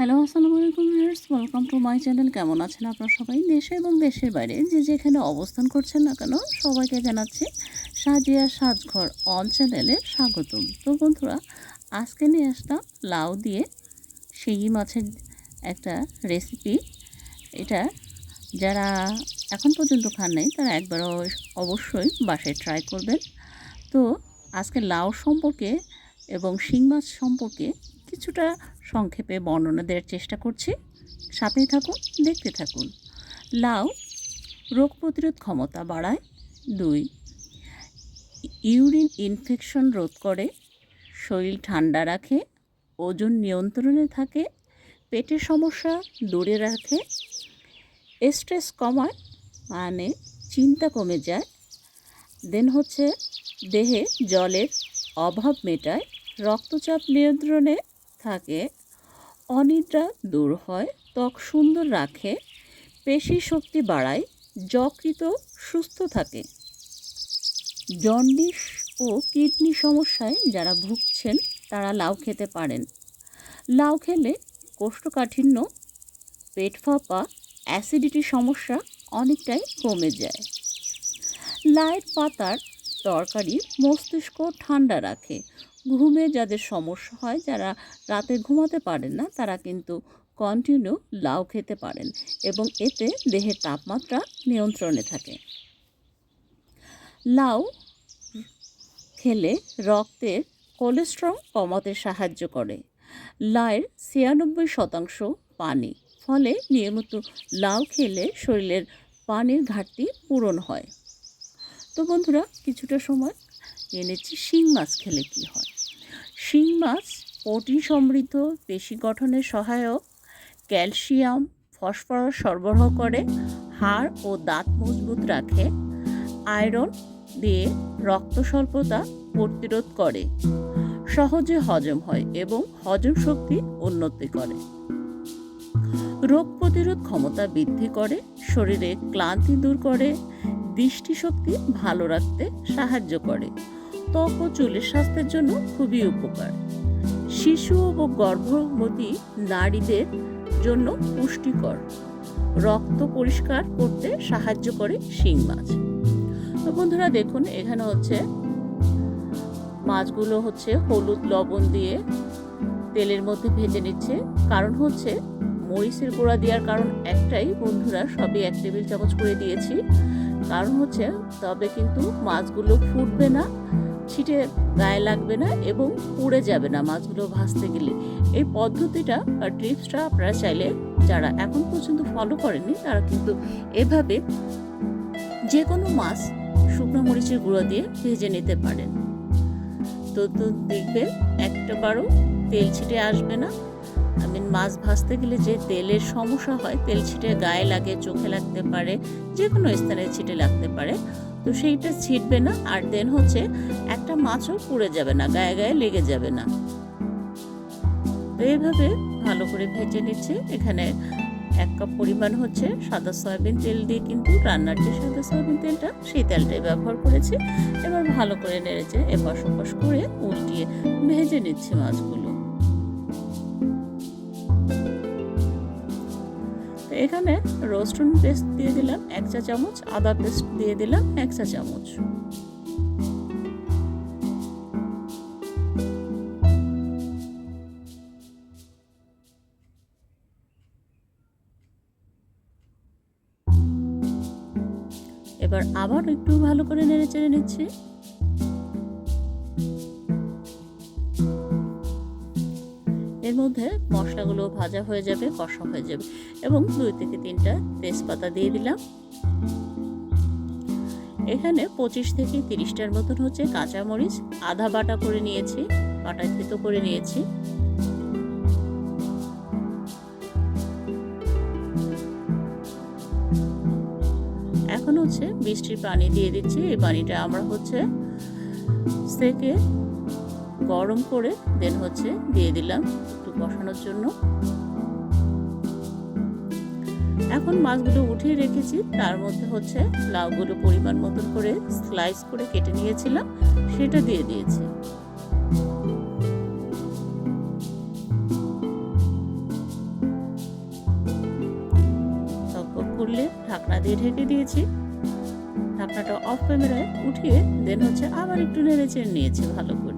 Hello, আসসালামু আলাইকুম viewers welcome to my channel কেমন আছেন আপনারা সবাই? দেশে এবং দেশের বাইরে যে যেখানে অবস্থান করছেন না কেন, সবাইকে জানাচ্ছি সাজিয়া সাজঘর অন চ্যানেলে স্বাগতম। তো বন্ধুরা, আজকে নিয়ে আসলাম লাউ দিয়ে শিঙি মাছের একটা রেসিপি এটা যারা এখন পর্যন্ত খান নাই, তারা একবার অবশ্যই বাসায় ট্রাই করবেন। তো আজকে লাউ সম্পর্কে এবং শিং মাছ সম্পর্কে কিছুটা সংক্ষেপে বর্ণনা দেওয়ার চেষ্টা করছি। সাথেই থাকুন, দেখতে থাকুন। লাউ রোগ প্রতিরোধ ক্ষমতা বাড়ায়। দুই, ইউরিন ইনফেকশন রোধ করে। শরীর ঠান্ডা রাখে। ওজন নিয়ন্ত্রণে থাকে। পেটের সমস্যা দূরে রাখে। স্ট্রেস কমায় মানে চিন্তা কমে যায়। দেন হচ্ছে দেহে জলের অভাব মেটায়। রক্তচাপ নিয়ন্ত্রণে থাকে, অনিদ্রা দূর হয়, ত্বক সুন্দর রাখে পেশি শক্তি বাড়ায় যকৃত সুস্থ থাকে। জন্ডিস ও কিডনি সমস্যায় যারা ভুগছেন, তারা লাউ খেতে পারেন। লাউ খেলে কোষ্ঠকাঠিন্য, পেট ফাঁপা অ্যাসিডিটি সমস্যা অনেকটাই কমে যায়। লাইয়ের পাতার তরকারি মস্তিষ্ক ঠান্ডা রাখে ঘুমে যাদের সমস্যা হয়, যারা রাতে ঘুমাতে পারেন না, তারা কিন্তু কন্টিনিউ লাউ খেতে পারেন এবং এতে দেহের তাপমাত্রা নিয়ন্ত্রণে থাকে। লাউ খেলে রক্তের কোলেস্ট্রল কমাতে সাহায্য করে। লাউয়ের ছিয়ানব্বই শতাংশ পানি, ফলে নিয়মিত লাউ খেলে শরীরের পানির ঘাটতি পূরণ হয়। তো বন্ধুরা, কিছুটা সময় এনেছি শিং মাছ খেলে কি হয়? শিং মাছ প্রোটিন সমৃদ্ধ, পেশি গঠনের সহায়ক, ক্যালসিয়াম, ফসফরাস সরবরাহ করে, হাড় ও দাঁত মজবুত রাখে, আয়রন দিয়ে রক্ত স্বল্পতা প্রতিরোধ করে, সহজে হজম হয় এবং হজম শক্তি উন্নতি করে। রোগ প্রতিরোধ ক্ষমতা বৃদ্ধি করে, শরীরে ক্লান্তি দূর করে, দৃষ্টিশক্তি ভালো রাখতে সাহায্য করে। ত্বক ও চুলের স্বাস্থ্যের জন্য খুবই উপকার। শিশু ও গর্ভবতী নারীদের জন্য পুষ্টিকর। রক্ত পরিষ্কার করতে সাহায্য করে শিং মাছ। তো বন্ধুরা দেখুন, এখানে হচ্ছে মাছগুলো হচ্ছে হলুদ লবণ দিয়ে তেলের মধ্যে ভেজে নিচ্ছে। কারণ হচ্ছে মরিচের গুঁড়া দেওয়ার কারণ একটাই, বন্ধুরা সবই এক টেবিল চামচ করে দিয়েছি। কারণ হচ্ছে তবে কিন্তু মাছগুলো ফুটবে না। ছিটে গায়ে লাগবে না এবং পুড়ে যাবে না মাছগুলো ভাজতে গেলে। এই পদ্ধতিটা বা ট্রিপসটা আপনারা চাইলে যারা এখন পর্যন্ত ফলো করেননি, তারা কিন্তু এভাবে যে কোনো মাছ শুকনো মরিচের গুঁড়ো দিয়ে ভেজে নিতে পারেন। তো তো দেখবেন একটাবারও তেল ছিটে আসবে না। আমি মাছ ভাজতে গেলে যে তেলের সমস্যা হয়, তেল ছিটে গায়ে লাগে, চোখে লাগতে পারে যে কোনো স্থানে ছিটে লাগতে পারে। তো সেইটা ছিটবে না, আর দেন হচ্ছে একটা মাছও পুড়ে যাবে না, গায়ে গায়ে লেগে যাবে না। তো এইভাবে ভালো করে ভেজে নিচ্ছে। এখানে এক কাপ পরিমাণ হচ্ছে সাদা সয়াবিন তেল দিয়ে কিন্তু রান্নার যে সাদা সয়াবিন তেলটা, সেই তেলটাই ব্যবহার করেছি। এবার ভালো করে নেড়েছে এপাশ ওপাশ করে উল্টিয়ে ভেজে নিচ্ছে মাছগুলো। এখানে রসুন পেস্ট দিয়ে দিলাম, এক চা চামচ, আদা পেস্ট দিয়ে দিলাম, এক চা চামচ। এবার আবার একটু ভালো করে নেড়ে চেড়ে নিচ্ছি। এর মধ্যে মশলাগুলো ভাজা হয়ে যাবে, কষা হয়ে যাবে এবং দুই থেকে তিনটা তেজপাতা দিয়ে দিলাম। এখানে পঁচিশ থেকে তিরিশটার মতন হচ্ছে কাঁচামরিচ আধা বাটা করে নিয়েছি, বাটা থেতো করে নিয়েছি। এখন হচ্ছে বৃষ্টির পানি দিয়ে দিচ্ছি, এই পানিটা আমরা হচ্ছে সেকে গরম করে দেন হচ্ছে দিয়ে দিলাম একটু কষানোর জন্য। এখন মাছগুলো উঠিয়ে রেখেছি, তার মধ্যে হচ্ছে লাউগুলো পরিমাণ মতন করে স্লাইস করে কেটে নিয়েছিলাম, সেটা দিয়ে দিয়েছি। করলে ঢাকনা দিয়ে ঢেকে দিয়েছি। ঢাকনাটা অফ ক্যামেরায় উঠিয়ে দেন হচ্ছে আবার একটু নেড়ে চেড়ে নিয়েছি ভালো করে।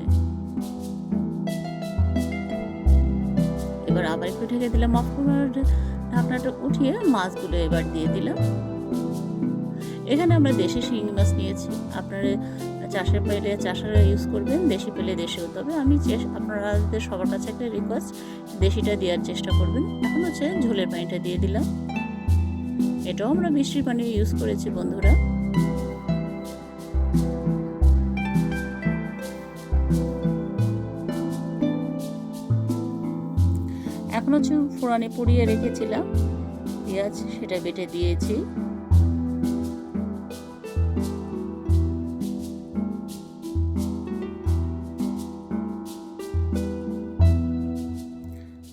আবার একটু ঢেকে দিলাম, অফ ঢাকনাটা উঠিয়ে মাছগুলো এবার দিয়ে দিলাম। এখানে আমরা দেশি শিঙি মাছ নিয়েছি। আপনারা চাষের পেলে চাষারা ইউজ করবেন, দেশি পেলে দেশেও। তবে আমি আপনাদের সবার কাছে একটা রিকোয়েস্ট দেশিটা দেওয়ার চেষ্টা করবেন। এখন হচ্ছে ঝোলের পানিটা দিয়ে দিলাম। এটাও আমরা বৃষ্টির পানি ইউজ করেছি বন্ধুরা। এখন হচ্ছে ফোড়ানে পুড়িয়ে রেখেছিলাম পেঁয়াজ সেটা বেটে দিয়েছি।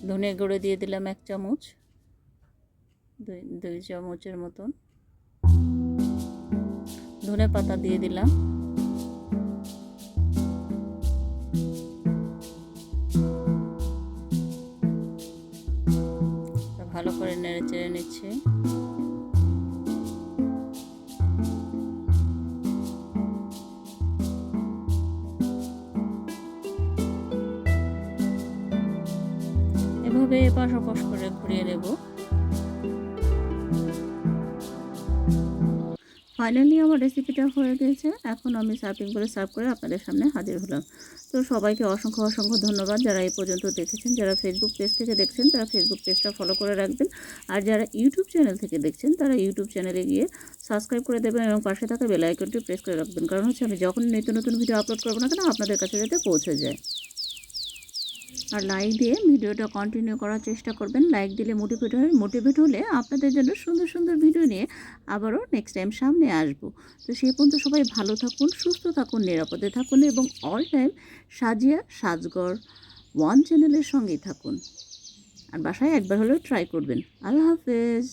ধনে গুঁড়ো দিয়ে দিলাম এক চামচ, দুই দুই চামচের মতন। ধনে পাতা দিয়ে দিলাম। করে নেড়ে চেড়ে নিচ্ছি। এভাবে পাশাপাশ করে ঘুরিয়ে নেব। ফাইনালি আমার রেসিপিটা হয়ে গেছে এখন আমি সার্ভিং করে সার্ভ করে আপনাদের সামনে হাজির হলাম। তো সবাইকে অসংখ্য অসংখ্য ধন্যবাদ যারা এই পর্যন্ত দেখেছেন। যারা ফেসবুক পেজ থেকে দেখছেন, তারা ফেসবুক পেজটা ফলো করে রাখবেন। আর যারা ইউটিউব চ্যানেল থেকে দেখছেন, তারা ইউটিউব চ্যানেলে গিয়ে সাবস্ক্রাইব করে দেবেন এবং পাশে থাকা বেল আইকনটি প্রেস করে রাখবেন। কারণ হচ্ছে আমি যখন নিত্য নতুন ভিডিও আপলোড করব না কেন, আপনাদের কাছে যাতে পৌঁছে যায়। আর লাইক দিয়ে ভিডিওটা কন্টিনিউ করার চেষ্টা করবেন। লাইক দিলে মোটিভেট হয়ে মোটিভেট হলে আপনাদের জন্য সুন্দর সুন্দর ভিডিও নিয়ে আবারও নেক্সট টাইম সামনে আসব। তো সেই পর্যন্ত সবাই ভালো থাকুন, সুস্থ থাকুন, নিরাপদে থাকুন এবং all time Sajia Sajgor one চ্যানেলের সঙ্গেই থাকুন। আর বাসায় একবার হলেও ট্রাই করবেন। আল্লাহ হাফেজ।